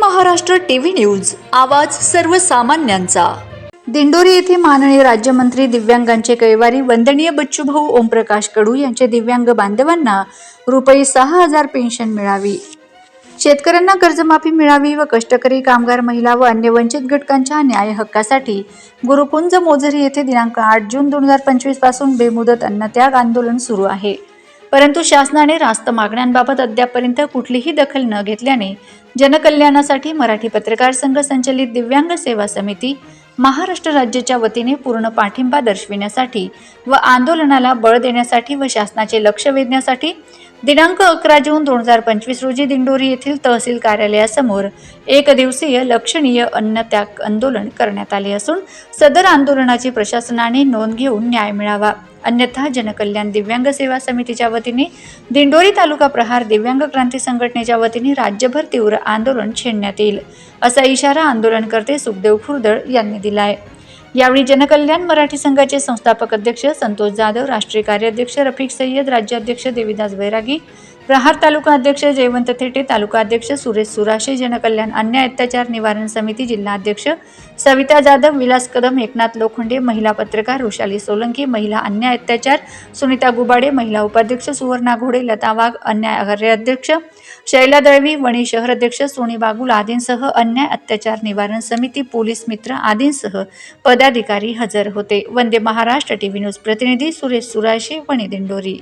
Maharashtra TV news आवाज सर्वसामान्यांचा. दिंडोरी येथे माननीय राज्यमंत्री दिव्यांगांचे कैवारी वंदनीय बच्चूभाऊ ओमप्रकाश कडू यांचे दिव्यांग बांधवांना रुपये सहा हजार पेन्शन मिळावी. शेतकऱ्यांना कर्जमाफी मिळावी व कष्टकरी कामगार महिला व अन्य वंचित घटकांच्या न्याय हक्कासाठी गुरुकुंज मोझरी येथे दिनांक आठ जून दोन हजार पंचवीसपासून बेमुदत अन्नत्याग आंदोलन सुरू आहे. परंतु शासनाने रास्त मागण्यांबाबत अद्यापपर्यंत कुठलीही दखल न घेतल्याने जनकल्याणासाठी मराठी पत्रकार संघ संचलित दिव्यांग सेवा समिती महाराष्ट्र राज्याच्या वतीने पूर्ण पाठिंबा दर्शविण्यासाठी व आंदोलनाला बळ देण्यासाठी व शासनाचे लक्ष वेधण्यासाठी दिनांक अकरा जून दोन हजार पंचवीस रोजी दिंडोरी येथील तहसील कार्यालयासमोर एक दिवसीय लक्षणीय अन्नत्याग आंदोलन करण्यात आले असून सदर आंदोलनाची प्रशासनाने नोंद घेऊन न्याय मिळावा. अन्यथा जनकल्याण दिव्यांग सेवा समितीच्या वतीने दिंडोरी तालुका प्रहार दिव्यांग क्रांती संघटनेच्या वतीने राज्यभर तीव्र आंदोलन छेडण्यात येईल असा इशारा आंदोलनकर्ते सुखदेव खुर्दळ यांनी दिला आहे यावेळी जनकल्याण मराठी संघाचे संस्थापक अध्यक्ष संतोष जाधव राष्ट्रीय कार्याध्यक्ष रफिक सय्यद राज्याध्यक्ष देवीदास बैरागी प्रहार तालुका अध्यक्ष जयवंत थेटे तालुका अध्यक्ष सुरेश सुराशे जनकल्याण अन्याय अत्याचार निवारण समिती जिल्हा अध्यक्ष सविता जाधव विलास कदम एकनाथ लोखंडे महिला पत्रकार वृषाली सोलंकी महिला अन्याय अत्याचार सुनीता गुबाडे महिला उपाध्यक्ष सुवर्णा घोडे लता वाघ अन्याय अध्यक्ष शैला दळवी वणी शहर अध्यक्ष सोनी बागुल आदींसह अन्याय अत्याचार निवारण समिती पोलीस मित्र आदींसह पदाधिकारी हजर होते. वंदे महाराष्ट्र टीव्ही न्यूज प्रतिनिधी सुरेश सुराशे वणी दिंडोरी.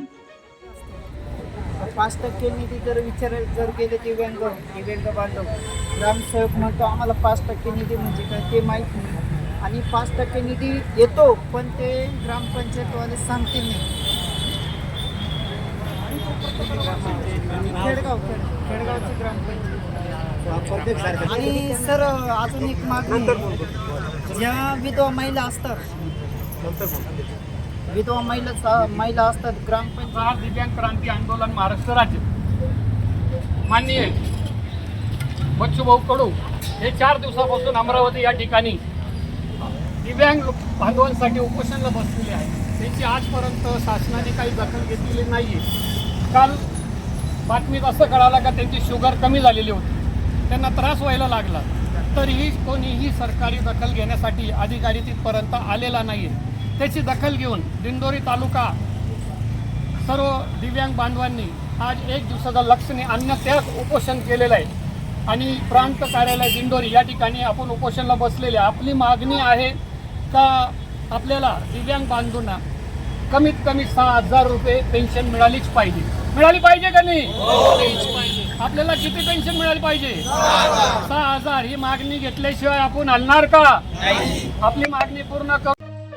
पाच टक्के निधी जर विचार जर केले दिव्यांग दिव्यांग बांधव. ग्रामसेवक म्हणतो आम्हाला पाच टक्के निधी म्हणजे काय ते माहीत नाही. आणि पाच टक्के निधी येतो पण ते ग्रामपंचायतवाले सांगतील नाही. खेडगाव खेडगावची ग्रामपंचायत. आणि सर अजून एक मागणी. ज्या विधवा महिला असतात विधवा महिला महिला असतात ग्रामपंचायत दिव्यांग क्रांती आंदोलन महाराष्ट्र राज्य. माननीय बच्चूभाऊ कडू हे चार दिवसापासून अमरावती या ठिकाणी दिव्यांग बांधवांसाठी उपोषणला बसलेले आहे त्यांची आजपर्यंत शासनाने काही दखल घेतलेली नाही आहे काल बातमीत असं कळालं का त्यांची शुगर कमी झालेली होती. त्यांना त्रास व्हायला लागला. तरीही कोणीही सरकारी दखल घेण्यासाठी अधिकारी तिथपर्यंत आलेला नाही आहे त्याची दखल घेऊन दिंडोरी तालुका सर्व दिव्यांग बांधवांनी आज एक दिवसाचा लक्षणे अन्न उपोषण केलेलं आहे. आणि प्रांत कार्यालय दिंडोरी या ठिकाणी आपण उपोषणाला बसलेले. आहे. आपली मागणी आहे का आपल्याला दिव्यांग बांधूंना कमीत कमी सहा हजार रुपये पेन्शन मिळालीच पाहिजे? मिळाली पाहिजे का नाही? आपल्याला किती पेन्शन मिळाली पाहिजे? सहा हजार. ही मागणी घेतल्याशिवाय आपण हलणार का? आपली मागणी पूर्ण करू